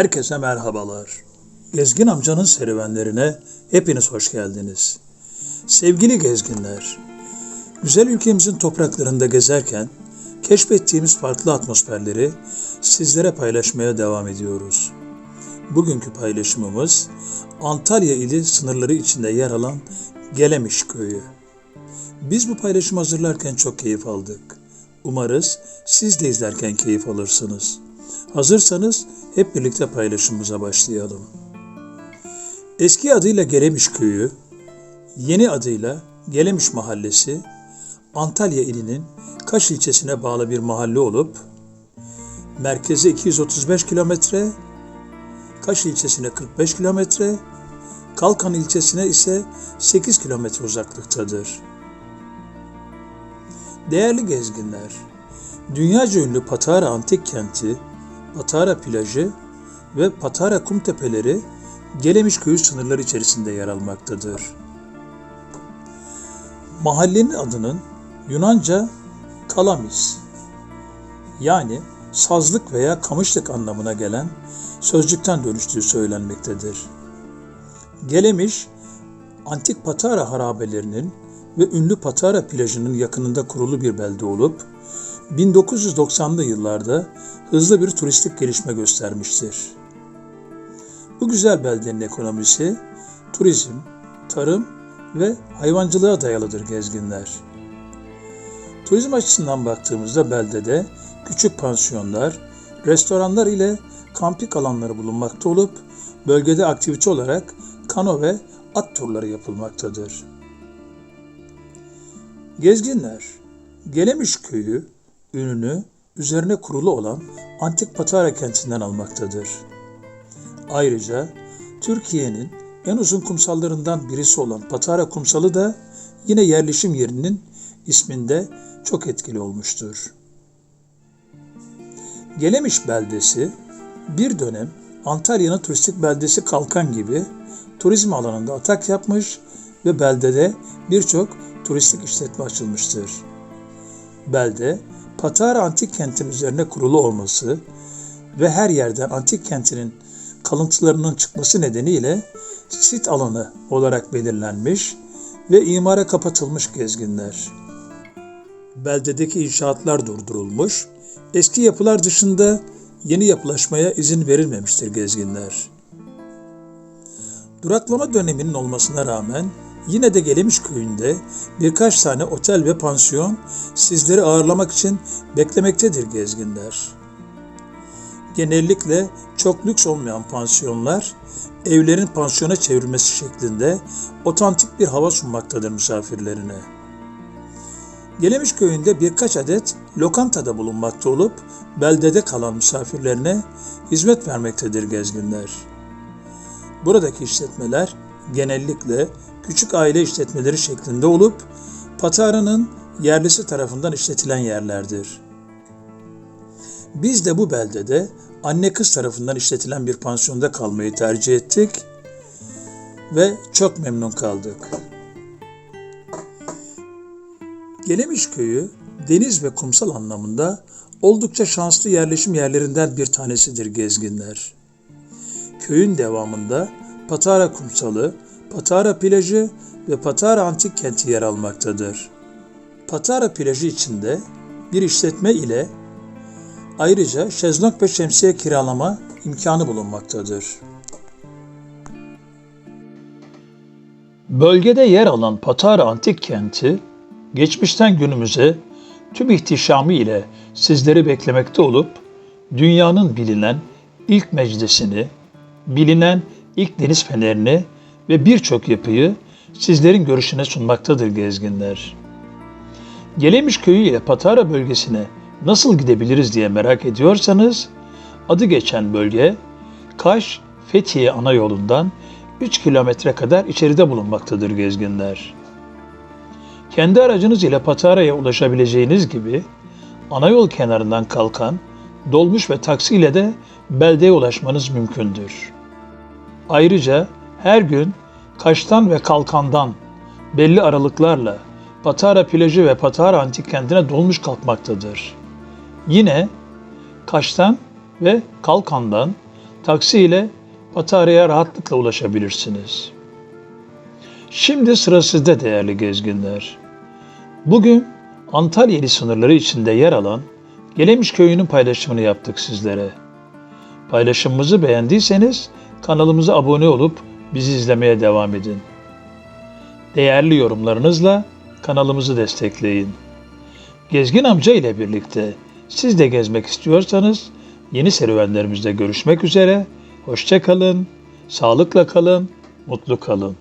Herkese merhabalar. Gezgin amcanın serüvenlerine hepiniz hoş geldiniz. Sevgili gezginler, güzel ülkemizin topraklarında gezerken keşfettiğimiz farklı atmosferleri sizlere paylaşmaya devam ediyoruz. Bugünkü paylaşımımız Antalya ili sınırları içinde yer alan Gelemiş Köyü. Biz bu paylaşımı hazırlarken çok keyif aldık. Umarız siz de izlerken keyif alırsınız. Hazırsanız hep birlikte paylaşımımıza başlayalım. Eski adıyla Gelemiş Köyü, yeni adıyla Gelemiş Mahallesi, Antalya ilinin Kaş ilçesine bağlı bir mahalle olup, merkeze 235 kilometre, Kaş ilçesine 45 kilometre, Kalkan ilçesine ise 8 kilometre uzaklıktadır. Değerli gezginler, dünyaca ünlü Patara Antik Kenti, Patara Plajı ve Patara Kum Tepeleri Gelemiş Köyü sınırları içerisinde yer almaktadır. Mahallenin adının Yunanca Kalamis yani sazlık veya kamışlık anlamına gelen sözcükten dönüştüğü söylenmektedir. Gelemiş, antik Patara harabelerinin ve ünlü Patara plajının yakınında kurulu bir belde olup 1990'lı yıllarda hızlı bir turistik gelişme göstermiştir. Bu güzel beldenin ekonomisi turizm, tarım ve hayvancılığa dayalıdır gezginler. Turizm açısından baktığımızda beldede küçük pansiyonlar, restoranlar ile kampik alanları bulunmakta olup bölgede aktivite olarak kano ve at turları yapılmaktadır. Gezginler, Gelemiş köyü ününü üzerine kurulu olan antik Patara kentinden almaktadır. Ayrıca Türkiye'nin en uzun kumsallarından birisi olan Patara kumsalı da yine yerleşim yerinin isminde çok etkili olmuştur. Gelemiş beldesi bir dönem Antalya'nın turistik beldesi Kalkan gibi turizm alanında atak yapmış ve beldede birçok turistik işletme açılmıştır. Belde, Patara antik kentin üzerine kurulu olması ve her yerden antik kentinin kalıntılarının çıkması nedeniyle sit alanı olarak belirlenmiş ve imara kapatılmış gezginler. Beldedeki inşaatlar durdurulmuş, eski yapılar dışında yeni yapılaşmaya izin verilmemiştir gezginler. Duraklama döneminin olmasına rağmen yine de Gelemiş köyünde birkaç tane otel ve pansiyon sizleri ağırlamak için beklemektedir gezginler. Genellikle çok lüks olmayan pansiyonlar evlerin pansiyona çevrilmesi şeklinde otantik bir hava sunmaktadır misafirlerine. Gelemiş köyünde birkaç adet lokantada bulunmakta olup beldede kalan misafirlerine hizmet vermektedir gezginler. Buradaki işletmeler genellikle küçük aile işletmeleri şeklinde olup Patara'nın yerlisi tarafından işletilen yerlerdir. Biz de bu beldede anne kız tarafından işletilen bir pansiyonda kalmayı tercih ettik ve çok memnun kaldık. Gelemiş köyü deniz ve kumsal anlamında oldukça şanslı yerleşim yerlerinden bir tanesidir gezginler. Köyün devamında Patara kumsalı, Patara plajı ve Patara antik kenti yer almaktadır. Patara plajı içinde bir işletme ile ayrıca şezlong ve şemsiye kiralama imkanı bulunmaktadır. Bölgede yer alan Patara antik kenti, geçmişten günümüze tüm ihtişamı ile sizleri beklemekte olup, dünyanın bilinen ilk meclisini, bilinen ilk deniz fenerini ve birçok yapıyı sizlerin görüşüne sunmaktadır gezginler. Gelemiş köyü ile Patara bölgesine nasıl gidebiliriz diye merak ediyorsanız, adı geçen bölge Kaş Fethiye ana yolundan 3 kilometre kadar içeride bulunmaktadır gezginler. Kendi aracınız ile Patara'ya ulaşabileceğiniz gibi ana yol kenarından kalkan dolmuş ve taksi ile de beldeye ulaşmanız mümkündür. Ayrıca her gün Kaş'tan ve Kalkan'dan belli aralıklarla Patara plajı ve Patara antik kentine dolmuş kalkmaktadır. Yine Kaş'tan ve Kalkan'dan taksi ile Batarya'ya rahatlıkla ulaşabilirsiniz. Şimdi sıra sizde değerli gezginler. Bugün Antalya ili sınırları içinde yer alan Gelemiş Köyü'nün paylaşımını yaptık sizlere. Paylaşımımızı beğendiyseniz kanalımıza abone olup bizi izlemeye devam edin. Değerli yorumlarınızla kanalımızı destekleyin. Gezgin amca ile birlikte siz de gezmek istiyorsanız yeni serüvenlerimizde görüşmek üzere. Hoşça kalın, sağlıkla kalın, mutlu kalın.